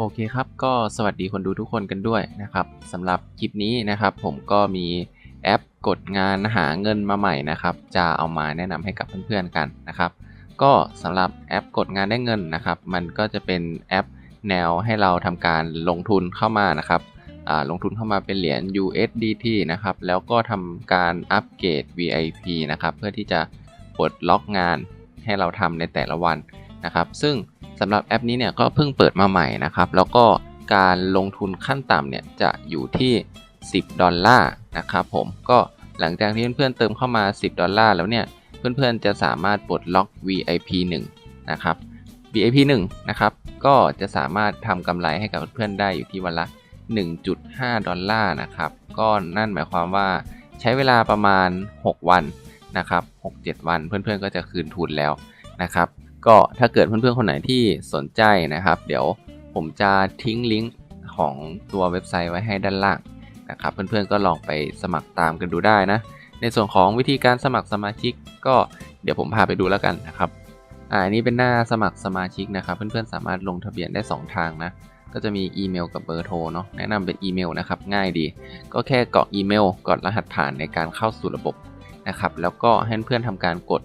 โอเคครับ ก็สวัสดีคนดูทุกคนกันด้วยนะครับสำหรับคลิปนี้นะครับ ผมก็มีแอปกดงานหาเงินมาใหม่นะครับ จะเอามาแนะนำให้กับเพื่อนๆกันนะครับ ก็สำหรับแอปกดงานได้เงินนะครับ มันก็จะเป็นแอปแนวให้เราทำการลงทุนเข้ามานะครับลงทุนเข้ามาเป็นเหรียญ USDT นะครับ แล้วก็ทำการอัปเกรด VIP นะครับ เพื่อที่จะปลดล็อกงานให้เราทำในแต่ละวันนะครับ ซึ่ง สำหรับแอปนี้เนี่ยก็เพิ่งเปิดมาใหม่นะครับ แล้วก็การลงทุนขั้นต่ำเนี่ยจะอยู่ที่ 10 ดอลลาร์นะครับผมก็หลังจากที่เพื่อนๆเติมเข้ามา 10 ดอลลาร์แล้วเนี่ยเพื่อนๆจะสามารถปลดล็อก VIP 1 นะครับ VIP 1 นะครับ ก็จะสามารถทำกำไรให้กับเพื่อนๆได้อยู่ที่วันละ 1.5 ดอลลาร์นะครับ ก็นั่นหมายความว่าใช้เวลาประมาณ 6 วันนะครับ 6-7 วันเพื่อนๆก็จะคืนทุนแล้วนะครับ ก็ถ้าเกิดเพื่อนๆคนไหนที่สนใจนะครับ เดี๋ยวผมจะทิ้งลิงก์ของตัวเว็บไซต์ไว้ให้ด้านล่างนะครับ เพื่อนๆก็ลองไปสมัครตามกันดูได้นะ ในส่วนของวิธีการสมัครสมาชิก ก็เดี๋ยวผมพาไปดูแล้วกันนะครับอ่าอันนี้เป็นหน้าสมัครสมาชิกนะครับ เพื่อนๆสามารถลงทะเบียนได้ 2 ทางนะก็จะมีอีเมลกับเบอร์โทรเนาะแนะนำเป็นอีเมลนะครับง่ายดี ก็แค่กรอกอีเมลกดรหัสผ่านในการเข้าสู่ระบบนะครับ แล้วก็ให้เพื่อนๆทำการกด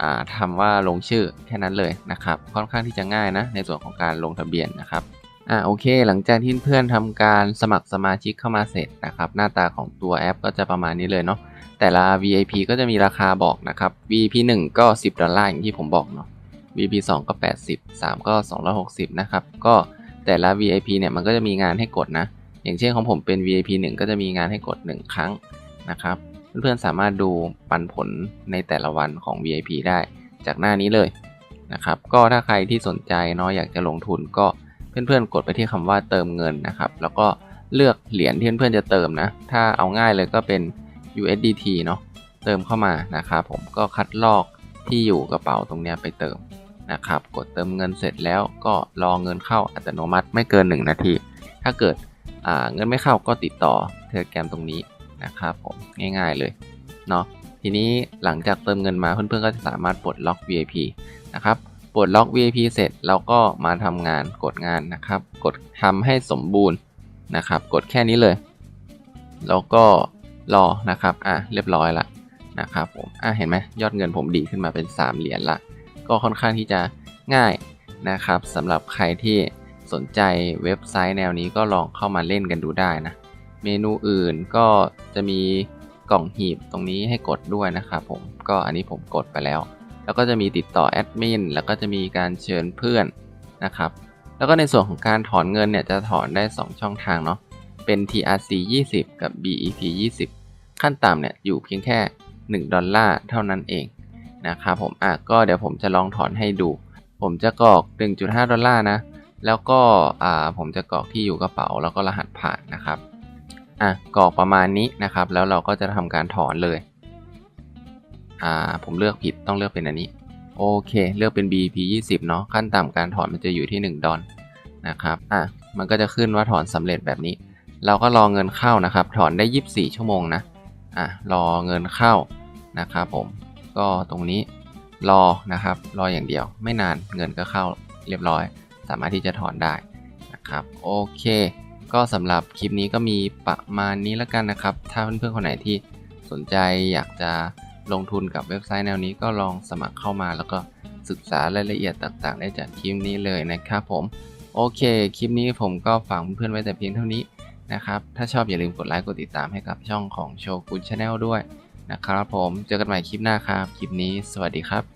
อ่าทำว่าลงชื่อแค่นั้นเลยนะครับ ค่อนข้างที่จะง่ายนะ ในส่วนของการลงทะเบียนนะครับอ่าโอเค หลังจากที่เพื่อนทำการสมัครสมาชิกเข้ามาเสร็จนะครับ หน้าตาของตัวแอปก็จะประมาณนี้เลยเนาะแต่ละ VIP ก็จะมีราคาบอกนะครับ VIP 1 ก็ 10 ดอลลาร์อย่างที่ผมบอกเนาะ VIP 2 ก็ 80 3 ก็ 260 นะครับ ก็แต่ละ VIP เนี่ยมันก็จะมีงานให้กดนะ อย่างเช่นของผมเป็น VIP 1 ก็จะมีงานให้กด 1 ครั้งนะครับ เพื่อนๆสามารถดูปันผลในแต่ละวันของ VIP ได้จากหน้านี้เลยนะครับ ก็ถ้าใครที่สนใจเนาะอยากจะลงทุนก็เพื่อนๆกดไปที่คำว่าเติมเงินนะครับ แล้วก็เลือกเหรียญที่เพื่อนๆจะเติมนะ ถ้าเอาง่ายเลยก็เป็น USDT เนาะเติมเข้ามานะครับผมก็คัดลอกที่อยู่กระเป๋าตรงนี้ไปเติมนะครับ กดเติมเงินเสร็จแล้วก็รอเงินเข้าอัตโนมัติไม่เกิน 1 นาที ถ้าเกิดเงินไม่เข้าก็ติดต่อเทเลแกรมตรงนี้ นะครับผมง่ายๆเลยเนาะทีนี้หลังจากเติมเงินมาเพื่อนๆก็จะสามารถปลดล็อก VIP นะครับปลดล็อก VIP เสร็จเราก็มาทำงานกดงานนะครับ กดทำให้สมบูรณ์นะครับ กดแค่นี้เลย แล้วก็รอนะครับอะเรียบร้อยละนะครับผมอะเห็นไหมยอดเงินผมดีขึ้นมาเป็น 3 เหรียญละ ก็ค่อนข้างที่จะง่ายนะครับสำหรับใครที่สนใจเว็บไซต์แนวนี้ก็ลองเข้ามาเล่นกันดูได้นะ เมนูอื่นก็จะมีกล่องหีบตรงนี้ให้กดด้วยนะครับผมก็อันนี้ผมกดไปแล้ว แล้วก็จะมีติดต่อแอดมินแล้วก็จะมีการเชิญเพื่อนนะครับ แล้วก็ในส่วนของการถอนเงินเนี่ยจะถอนได้ 2 ช่องทางเนาะเป็น TRC 20 กับ BEP 20 ขั้นต่ำเนี่ยอยู่เพียงแค่ 1 ดอลลาร์เท่านั้นเองนะครับผมอะก็เดี๋ยวผมจะลองถอนให้ดู ผมจะกรอก 1.5 ดอลลาร์นะ แล้วก็อ่าผมจะกรอกที่อยู่กระเป๋าแล้วก็รหัสผ่านนะครับ อะกรอกประมาณนี้นะครับ แล้วเราก็จะทำการถอนเลย อ่า ผมเลือกผิดต้องเลือกเป็นอันนี้ โอเค เลือกเป็น BP 20เนาะขั้นต่ำการถอนมันจะอยู่ที่ 1 ดอลนะครับอะมันก็จะขึ้นว่าถอนสำเร็จแบบนี้ เราก็รอเงินเข้านะครับ ถอนได้ 24 ชั่วโมงนะอะรอเงินเข้านะครับผมก็ตรงนี้รอนะครับ รออย่างเดียว ไม่นานเงินก็เข้าเรียบร้อย สามารถที่จะถอนได้นะครับ โอเค ก็สำหรับคลิปนี้ก็มีประมาณนี้แล้วกันนะครับ ถ้าเพื่อนๆคนไหนที่สนใจอยากจะลงทุนกับเว็บไซต์แนวนี้ก็ลองสมัครเข้ามาแล้วก็ศึกษารายละเอียดต่างๆ ได้จากคลิปนี้เลยนะครับผมโอเค คลิปนี้ผมก็ฝากเพื่อนๆไว้แต่เพียงเท่านี้นะครับ ถ้าชอบอย่าลืมกดไลค์กดติดตามให้กับช่องของโชกุนชาแนลด้วยนะครับผม เจอกันใหม่คลิปหน้าครับ คลิปนี้สวัสดีครับ